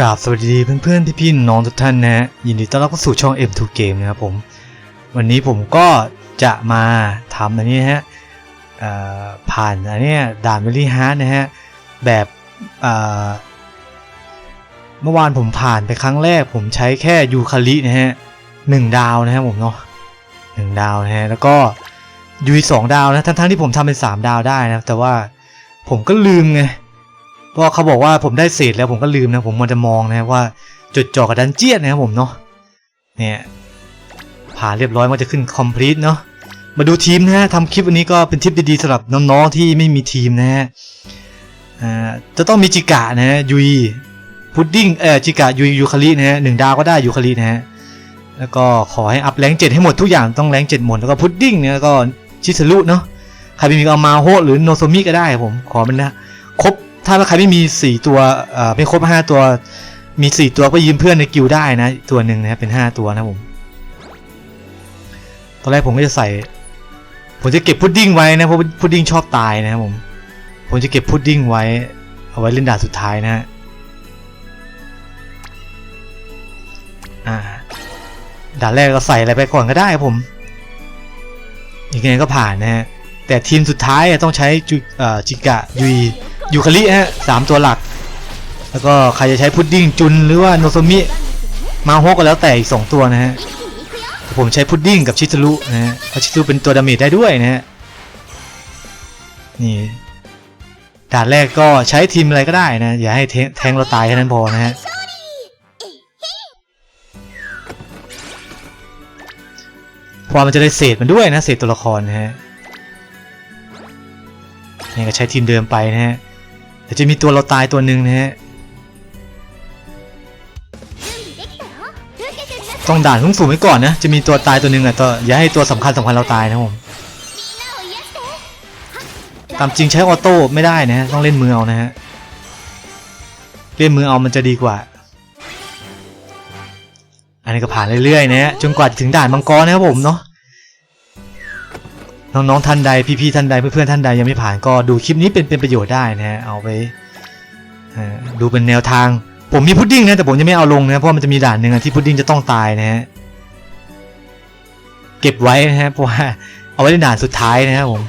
กราบสวัสดีเพื่อนๆพี่ๆน้องทุกท่านนะฮะยินดีต้อนรับเข้าสู่ช่อง M2 Game นะครับผม วันนี้ผมก็จะมาทำอันนี้ฮะเอ่อผ่านอันนี้ด่านเวลี่ฮาร์ดนะฮะ แบบเมื่อวานผมผ่านไปครั้งแรก ผมใช้แค่ยูคาลินะฮะหนึ่งดาวนะฮะผมเนาะหนึ่งดาวนะฮะ แล้วก็ยูสองดาวนะ ทั้งๆที่ผมทำเป็นสามดาวได้นะ แต่ว่าผมก็ลืมไง พราะเขาบอกว่าผมได้เศษแล้วผมก็ลืมนะผมมันจะมองนะว่าจดจ่อกับดันเจียนนะครับผมเนาะเนี่ยผ่านเรียบร้อยมันจะขึ้น complete เนาะมาดูทีมนะฮะทำคลิปวันนี้ก็เป็นทิปดีๆสำหรับน้องๆที่ไม่มีทีมนะฮะอ่าจะต้องมีจิกะนะฮะยุยพุดดิ้งเออจิกะยุยยูคารินะฮะหนึ่งดาวก็ได้ยูคารินะฮะแล้วก็ขอให้อัพแรงเจ็ดให้หมดทุกอย่างต้องแรงเจ็ดหมดแล้วก็พุดดิ้งเนี่ยก็ชิซารุเนาะใครไม่มีก็เอามาโฮหรือโนโซมิก็ได้ผมขอมันนะครบ ถ้าใครไม่มีสี่ตัวไม่ครบห้าตัว มีสี่ตัวก็ยืมเพื่อนในกิลด์ได้นะ ตัวหนึ่งนะครับเป็นห้าตัวนะผมตอนแรกผมก็จะใส่ ผมจะเก็บพุดดิ้งไว้นะเพราะพุดดิ้งชอบตายนะครับผม ผมจะเก็บพุดดิ้งไว้ เอาไว้เล่นด่านสุดท้ายนะฮะด่านแรกก็ใส่อะไรไปก่อนก็ได้ผมยังไงก็ผ่านนะฮะแต่ทีมสุดท้ายต้องใช้จิกะยุย ยูคาริฮะสามตัวหลัก แล้วก็ใครจะใช้พุดดิ้งจุนหรือว่าโนโซมิมาโฮกก็แล้วแต่อีกสองตัวนะฮะผมใช้พุดดิ้งกับชิซารุนะฮะเพราะชิซารุเป็นตัวดาเมจได้ด้วยนะฮะนี่ด่านแรกก็ใช้ทีมอะไรก็ได้นะ อย่าให้แทงแทงเราตายแค่นั้นพอนะฮะพราะว่ามันจะได้เศษมันด้วยนะเศษตัวละครนะฮะนี่ก็ใช้ทีมเดิมไปนะฮะ แต่จะมีตัวเราตายตัวหนึ่งนะฮะ ต้องด่านสูงสูงไว้ก่อนนะ จะมีตัวตายตัวหนึ่งอะตัวอย่าให้ตัวสำคัญสำคัญเราตายนะผม ตามจริงใช้ออโต้ไม่ได้นะฮะต้องเล่นมือเอานะฮะ เล่นมือเอามันจะดีกว่า อันนี้ก็ผ่านเรื่อยๆนะฮะ จนกว่าจะถึงด่านมังกรนะครับผมเนาะ น้องๆท่านใดพี่ๆท่านใดเพื่อนๆท่านใดยังไม่ผ่านก็ดูคลิปนี้เป็นเป็นประโยชน์ได้นะฮะเอาไปดูเป็นแนวทาง ผมมีพุดดิ้งนะแต่ผมยังไม่เอาลงนะเพราะมันจะมีด่านหนึ่งที่พุดดิ้งจะต้องตายนะฮะเก็บไว้นะฮะเพราะว่าเอาไว้ในด่านสุดท้ายนะครับผม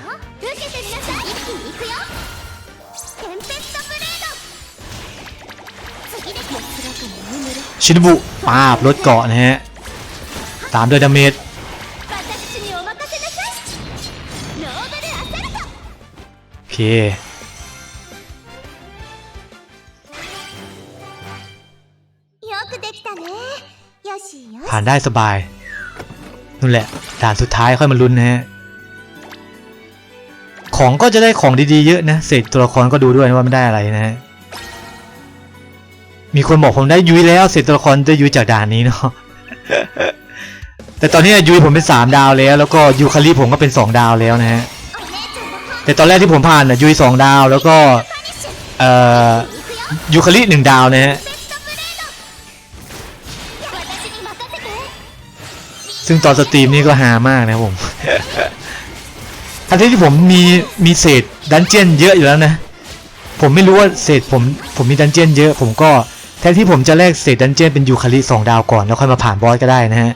ชินบุปาบรถเกาะนะฮะตามด้วยดาเมจ เคผ่านได้สบายนู่นแหละด่านสุดท้ายค่อยมาลุ้นนะฮะของก็จะได้ของดีๆเยอะนะเศษตัวละครก็ดูด้วยนะว่าไม่ได้อะไรนะฮะมีคนบอกผมได้ยุ้ยแล้วเศษตัวละครได้ยุ้ยจากด่านนี้เนาะแต่ตอนนี้ยุ้ยผมเป็นสามดาวแล้ว แล้วก็ยูคาริผมก็เป็นสองดาวแล้วนะฮะ แต่ตอนแรกที่ผมผ่านน่ะยุยสองดาวแล้วก็เอ่อยูคาริหนึ่งดาวนะฮะซึ่งตอนสตรีมนี่ก็ฮามากนะครับผมทั้งที่ที่ผมมีมีเศษดันเจียนเยอะอยู่แล้วนะ ผมไม่รู้ว่าเศษผมผมมีดันเจียนเยอะ ผมก็แทนที่ผมจะแลกเศษดันเจียนเป็นยูคาริสองดาวก่อนแล้วค่อยมาผ่านบอสก็ได้นะฮะ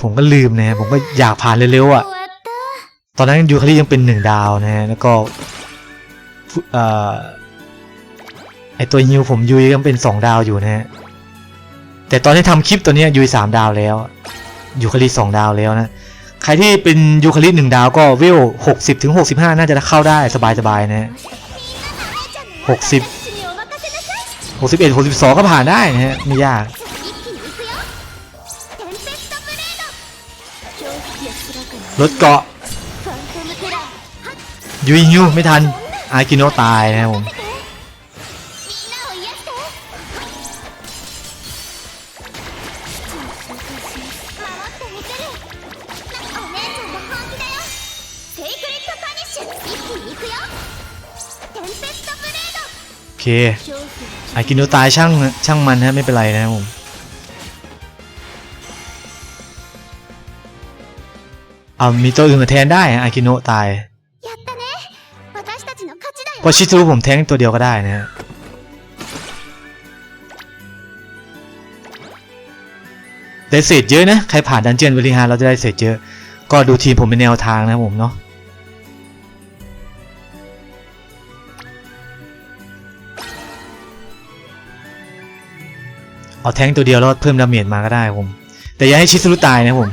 ผมก็ลืมนะฮะผมก็อยากผ่านเร็วๆอะ ตอนนั้นยูคาริยังเป็นหนึ่งดาวนะฮะแล้วก็ไอตัวฮิวผมยุยยังเป็นสองดาวอยู่นะฮะแต่ตอนที่ทำคลิปตัวนี้ยยูสามดาวแล้วยูคาริสองดาวแล้วนะใครที่เป็นยูคาริหนึ่งดาวก็เวหกสิบถึงหกสิบห้าน่าจะเข้าได้สบายสบายๆนะฮะหกสิบหกสิบเอ็ดหกสิบสองก็ผ่านได้นะฮะไม่ยากรถเกาะ ยูยิงยูไม่ทันอากิโนตายนะครับผมโอเคอากิโนตายช่างช่างมันฮะไม่เป็นไรนะครับผมเอามีตัวอื่นมาแทนได้ฮะอากิโนตาย พอชิซูผมแทงตัวเดียวก็ได้นะได้เศษเยอะนะ ใครผ่านดันเจียนบริหารเราจะได้เศษเยอะ ก็ดูทีมผมเป็นแนวทางนะผมเนาะเอาแทงตัวเดียวแล้วเพิ่มดาเมจมาก็ได้ผม แต่อย่าให้ชิซูรุตายนะผม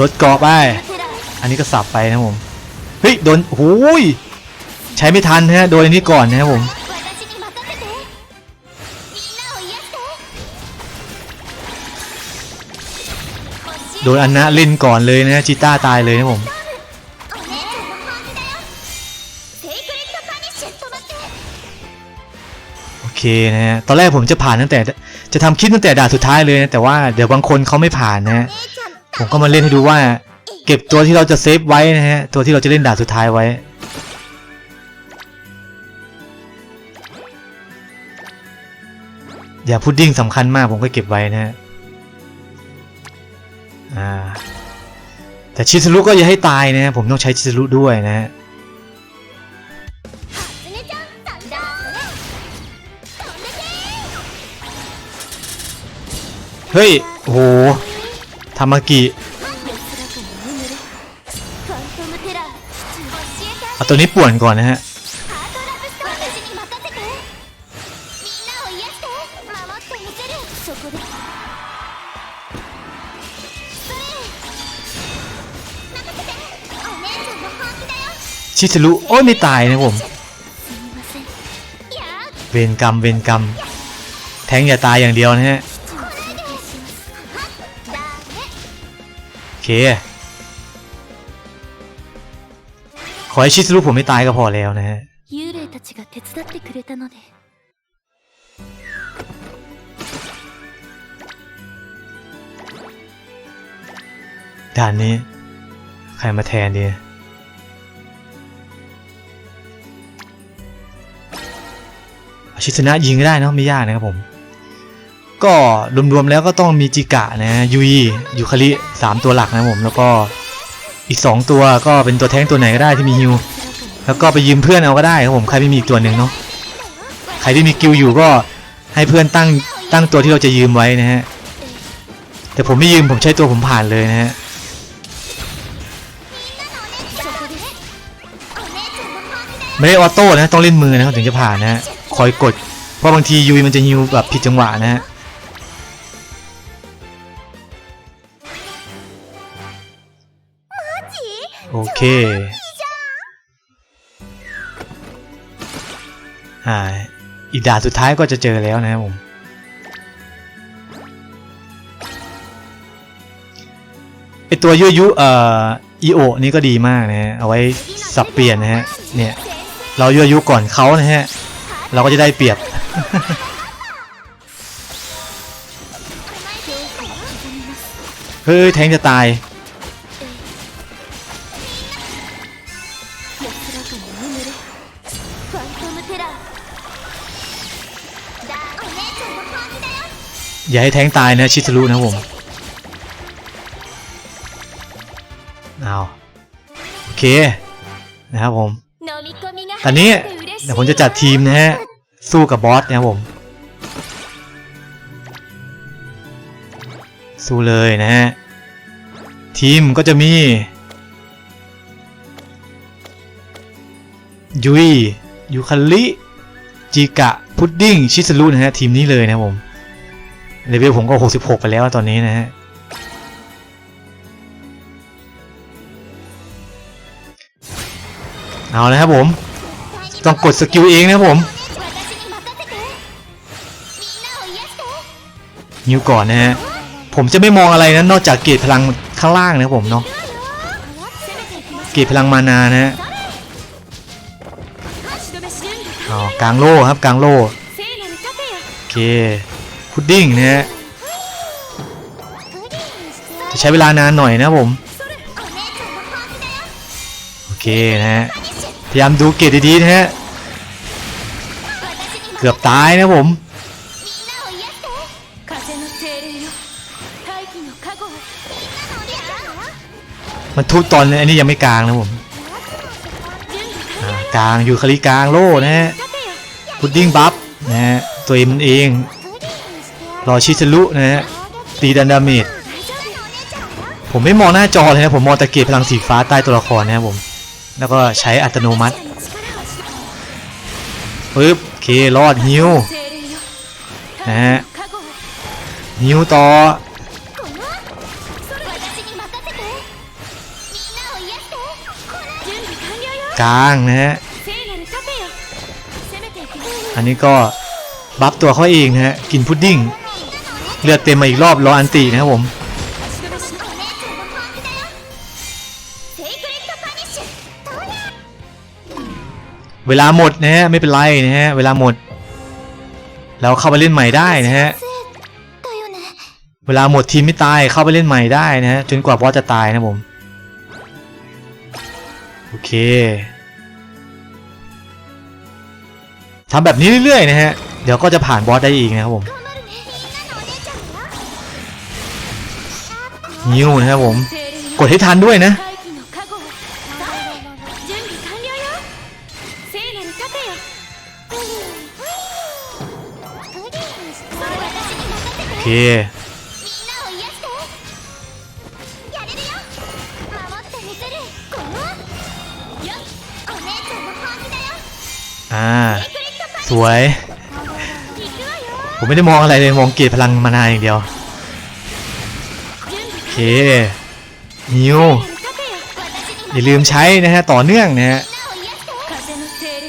รถเกาะไป อันนี้ก็สับไปนะผม เฮ้ย โดนหุยใช้ไม่ทันนะโดนอันนี้ก่อนนะผม โดนอันนะเลินก่อนเลยนะจิต้าตายเลยนะผม โอเคนะฮะ ตอนแรกผมจะผ่านตั้งแต่ จะทำคลิปตั้งแต่ด่านสุดท้ายเลยนะ แต่ว่าเดี๋ยวบางคนเขาไม่ผ่านนะฮะ ผมก็มาเล่นให้ดูว่า เก็บตัวที่เราจะเซฟไว้นะฮะ ตัวที่เราจะเล่นด่านสุดท้ายไว้ อย่าพุดดิ้งสำคัญมากผมก็เก็บไว้นะฮะแต่ชิสลุก็อย่าให้ตายนะผมต้องใช้ชิสลุด้วยนะฮะเฮ้ย โห ทรมากิเอาตัวนี้ป่วนก่อนนะฮะชิชลุโอ้ยไม่ตายนะผมเวรกรรมเวรกรรม แทงอย่าตายอย่างเดียวนะฮะ เค ขอให้ชิสรุผมไม่ตายก็พอแล้วนะฮะ 幽霊たちが手伝ってくれたので ด่านนี้ ใครมาแทนดีอาชิสนะยิงก็ได้เนอะไม่ยากนะครับผม ก็รวมๆแล้วก็ต้องมีจิกะนะยูยยูคาริสามตัวหลักนะผมแล้วก็อีก 2 ตัวก็เป็นตัวแท้งตัวไหนก็ได้ที่มีฮิวแล้วก็ไปยืมเพื่อนเอาก็ได้ครับผมใครไม่มีอีกตัวหนึ่งเนาะใครที่มีกิลอยู่ก็ให้เพื่อนตั้งตั้งตัวที่เราจะยืมไว้นะฮะแต่ผมไม่ยืมผมใช้ตัวผมผ่านเลยนะฮะไม่ได้ออโต้นะต้องเล่นมือนะถึงจะผ่านนะฮะคอยกดเพราะบางทียูยมันจะฮิวแบบผิดจังหวะนะฮะ เค อ่า อีกด่านสุดท้ายก็จะเจอแล้วนะครับผม ไอตัวยั่วยุเอ่ออีโอนี่ก็ดีมากนะฮะ เอาไว้สับเปลี่ยนนะฮะ เนี่ย เรายั่วยุก่อนเขานะฮะ เราก็จะได้เปรียบเฮ้ยแทงจะตาย อย่าให้แทงตายนะชิทารุนะผมเอาโอเคนะครับผม ตอนนี้เดี๋ยวผมจะจัดทีมนะฮะ สู้กับบอสนะครับผม สู้เลยนะฮะ ทีมก็จะมี ยุยยูคันลิจิกะ พุดดิ้ง ชิสรุนะฮะ ทีมนี้เลยนะครับผม เลเวลผมก็ 66 ไปแล้วตอนนี้นะฮะ เอาแล้วครับผม ต้องกดสกิลเองนะผมยิวก่อนนะฮะ ผมจะไม่มองอะไรนะนอกจากเกจพลังข้างล่างนะผมเนาะ เกจพลังมานานะฮะอ๋อกลางโล่ครับกลางโล่โอเค พุดดิ้งนะฮะจะใช้เวลานานหน่อยนะผมโอเคนะฮะพยายามดูเกตดีๆนะฮะเกือบตายนะผมมันทุบตอนอันนี้ยังไม่กลางนะผมกลางอยู่คลีกลางโล่นะฮะพุดดิ้งบัฟนะฮะตัวเองมันเอง รอชิซลุนะฮะตีดันดามิดผมไม่มองหน้าจอเลยนะ ผมมองตะเกียบพลังสีฟ้าใต้ตัวละครนะครับผม แล้วก็ใช้อัตโนมัติปึ๊บเครอดฮิวนะฮะฮิวต่อกลางนะฮะ อันนี้ก็บัฟตัวเขาเองนะฮะ กินพุดดิ้ง เลือดเต็มมาอีกรอบรออันตีนะครับผมเวลาหมดนะฮะไม่เป็นไรนะฮะเวลาหมด เราเข้าไปเล่นใหม่ได้นะฮะเวลาหมดทีมไม่ตายเข้าไปเล่นใหม่ได้นะฮะจนกว่าบอสจะตายนะผมโอเคทำแบบนี้เรื่อยๆนะฮะเดี๋ยวก็จะผ่านบอสได้อีกนะครับผม ฮิวนะครับผม กดให้ทันด้วยนะ โอเคอ่า สวย ผมไม่ได้มองอะไรเลย มองเกียรพลังมานาอย่างเดียว เคนิวอย่าลืมใช้นะฮะต่อเนื่องนะฮะ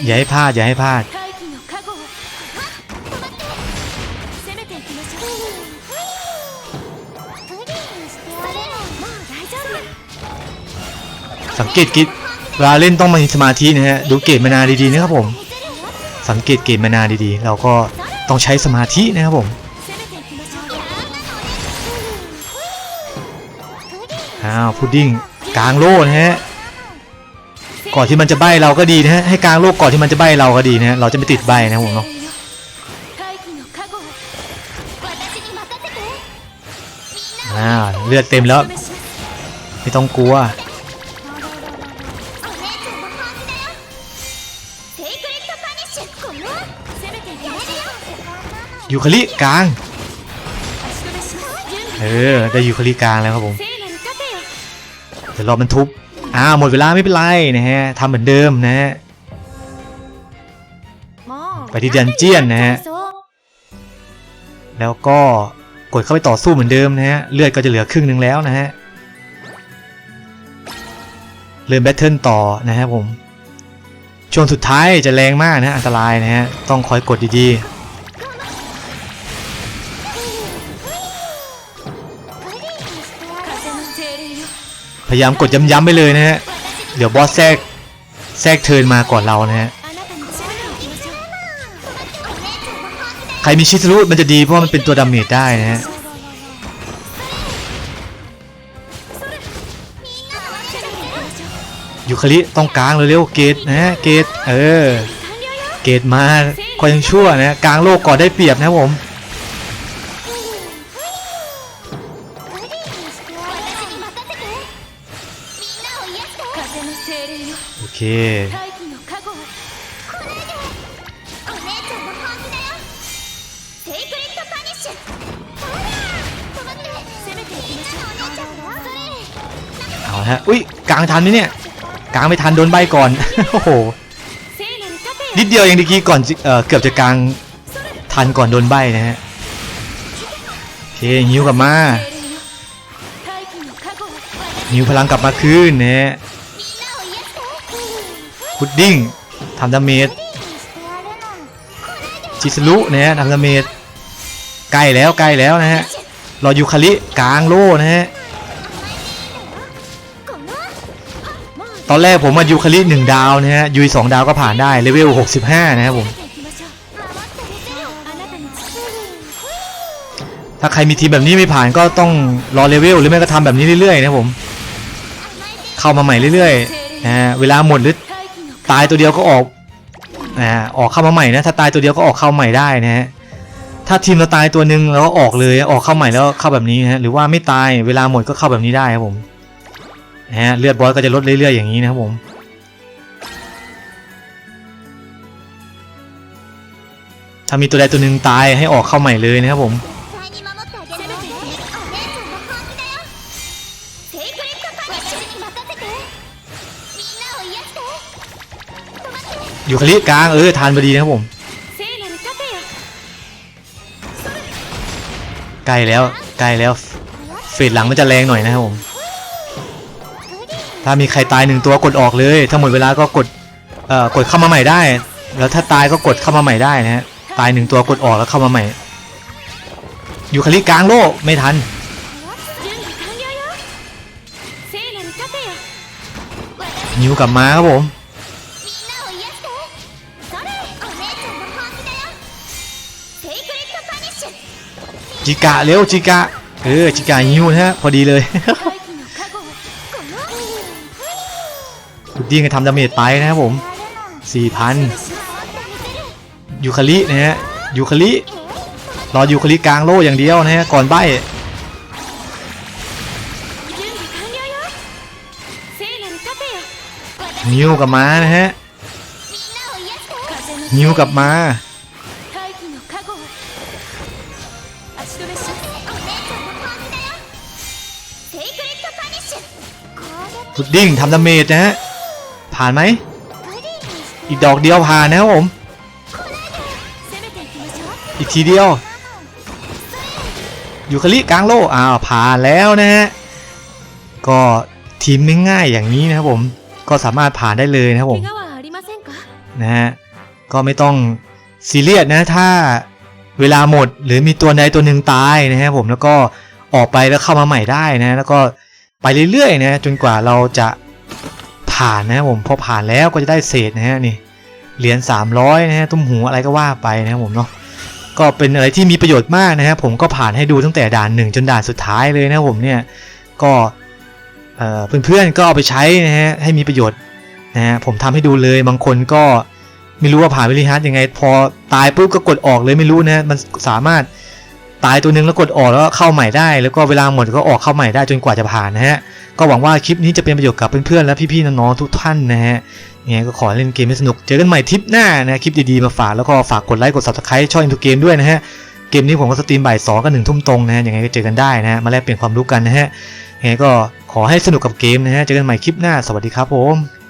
อย่าให้พลาดอย่าให้พลาดสังเกตกิจเวลาเล่นต้องมีสมาธินะฮะดูเกตมานาดีๆนะครับผม สังเกตเกตมานาดีๆ เราก็ต้องใช้สมาธินะครับผมาพุดดิ้งกลางโล่นะฮะก่อนที่มันจะใบเราก็ดีนะฮะให้กลางโลกก่อนที่มันจะใบเราก็ดีนะฮะเราจะไม่ติดใบนะผมเนาะอ่าเลือดเต็มแล้ว ไม่ต้องกลัวยูคลิกลาง เออ ได้ยูคลิกลางแล้วครับผม เดี๋ยวรอมันทุบอ่าหมดเวลาไม่เป็นไรนะฮะทำเหมือนเดิมนะฮะไปที่ดันเจียนนะฮะแล้วก็กดเข้าไปต่อสู้เหมือนเดิมนะฮะเลือดก็จะเหลือครึ่งหนึ่งแล้วนะฮะเริ่มแบทเทิลต่อนะฮะผมช่วงสุดท้ายจะแรงมากนะฮะอันตรายนะฮะต้องคอยกดดีๆ พยายามกดย้ำๆไปเลยนะฮะ เดี๋ยวบอสแทรกแทรกเทินมาก่อนเรานะฮะ ใครมีชิสรุมันจะดีเพราะมันเป็นตัวดาเมจได้นะฮะยูคลิต้องกลางเร็วๆเกตนะเกตเออ เกตมาคอยยังชั่วนะกลางโลกก่อนได้เปรียบนะผม เอาฮะ อุ้ยกลางทันไหมเนี่ย กลางไม่ทันโดนใบก่อน โอ้โห นิดเดียวอย่องตะกี้ก่อนเออเกือบจะกลางทันก่อนโดนใบนะฮะ โอเคยิ้วกลับมานิ้วพลังกลับมาคืนเนี่ย พุดดิ้งทำดาเมจชิสลุนะฮะทำดาเมจใกล้แล้วใกล้แล้วนะฮะรอยูคาลิกลางโล่นะฮะตอนแรกผมมายูคาลิหนึ่งดาวนะฮะยูสองดาวก็ผ่านได้เลเวลหกสิบห้านะครับผมถ้าใครมีทีแบบนี้ไม่ผ่านก็ต้องรอเลเวลหรือไม่ก็ทำแบบนี้เรื่อยๆนะผม เข้ามาใหม่เรื่อยๆนะฮะเวลาหมดหรือ ตายตัวเดียวก็ออกนะฮะออกเข้ามาใหม่นะถ้าตายตัวเดียวก็ออกเข้าใหม่ได้นะฮะถ้าทีมเราตายตัวหนึ่งแล้วก็ออกเลยออกเข้าใหม่แล้วเข้าแบบนี้นะฮะหรือว่าไม่ตายเวลาหมดก็เข้าแบบนี้ได้ครับผมนะฮะเลือดบอสก็จะลดเรื่อยๆอย่างนี้นะครับผมถ้ามีตัวใดตัวหนึ่งตายให้ออกเข้าใหม่เลยนะครับผม อยู่คลิกลางเออทานพอดีนะครับผม ใกล้แล้วใกล้แล้วเฟดหลังมันจะแรงหน่อยนะครับผม ถ้ามีใครตายหนึ่งตัวกดออกเลย ถ้าหมดเวลาก็กดเอ่อกดเข้ามาใหม่ได้ แล้วถ้าตายก็กดเข้ามาใหม่ได้นะฮะตายหนึ่งตัวกดออกแล้วเข้ามาใหม่ อยู่คลิกลางโลกไม่ทันนิ้วกลับมาครับผม จิกะเร็วจิกะเออจิกะยิวนะฮะพอดีเลยทุกดิ้งทำดาเมจไปนะครับผมสี่พันยูคาลินะฮะยูคาลิรอยูคาลิกลางโล่อย่างเดียวนะฮะก่อนใบนิวกับมานะฮะนิวกับมา พุดดิ้งทำดาเมจนะฮะ ผ่านไหม อีกดอกเดียวผ่านนะครับผม อีกทีเดียวยูคาลิกลางโลอ้าวผ่านแล้วนะฮะ ก็ทีมไม่ง่ายอย่างนี้นะครับผม ก็สามารถผ่านได้เลยนะครับผม นะฮะ ก็ไม่ต้องซีเรียสนะถ้าเวลาหมดหรือมีตัวใดตัวหนึ่งตายนะครับผมแล้วก็ออกไปแล้วเข้ามาใหม่ได้นะ แล้วก็ ไปเรื่อยๆนะจนกว่าเราจะผ่านนะผมพอผ่านแล้วก็จะได้เศษนะฮะนี่เหรียญ300นะฮะตุ้มหูอะไรก็ว่าไปนะครับผมเนาะก็เป็นอะไรที่มีประโยชน์มากนะครับผมก็ผ่านให้ดูตั้งแต่ด่านหนึ่งจนด่านสุดท้ายเลยนะผมเนี่ยก็เพื่อนๆก็เอาไปใช้นะฮะให้มีประโยชน์นะฮะผมทำให้ดูเลยบางคนก็ไม่รู้ว่าผ่านวิลิฮัทยังไง พอตายปุ๊บก็กดออกเลยไม่รู้นะมันสามารถ ตายตัวหนึงแล้วกดออกแล้วเข้าใหม่ได้ แล้วก็เวลาหมดก็ออกเข้าใหม่ได้จนกว่าจะผ่านนะฮะ ก็หวังว่าคลิปนี้จะเป็นประโยชน์กับเพื่อนๆและพี่ๆน้องๆทุกท่านนะฮะยังไงก็ขอเล่นเกมให้สนุก เจอกันใหม่ทริปหน้านะคลิปดีๆมาฝากแล้วก็ฝากกดไลค์กด subscribe ช่องอินทูเกมด้วยนะฮะ เกมนี้ผมก็สตรีมบ่ายสองกับหนึ่งทุ่มตรงนะฮะยังไงก็เจอกันได้นะฮะมาแลกเปลี่ยนความรู้กันนะฮะยังไงก็ขอให้สนุกกับเกมนะฮะเจอกันใหม่คลิปหน้าสวัสดีครับผม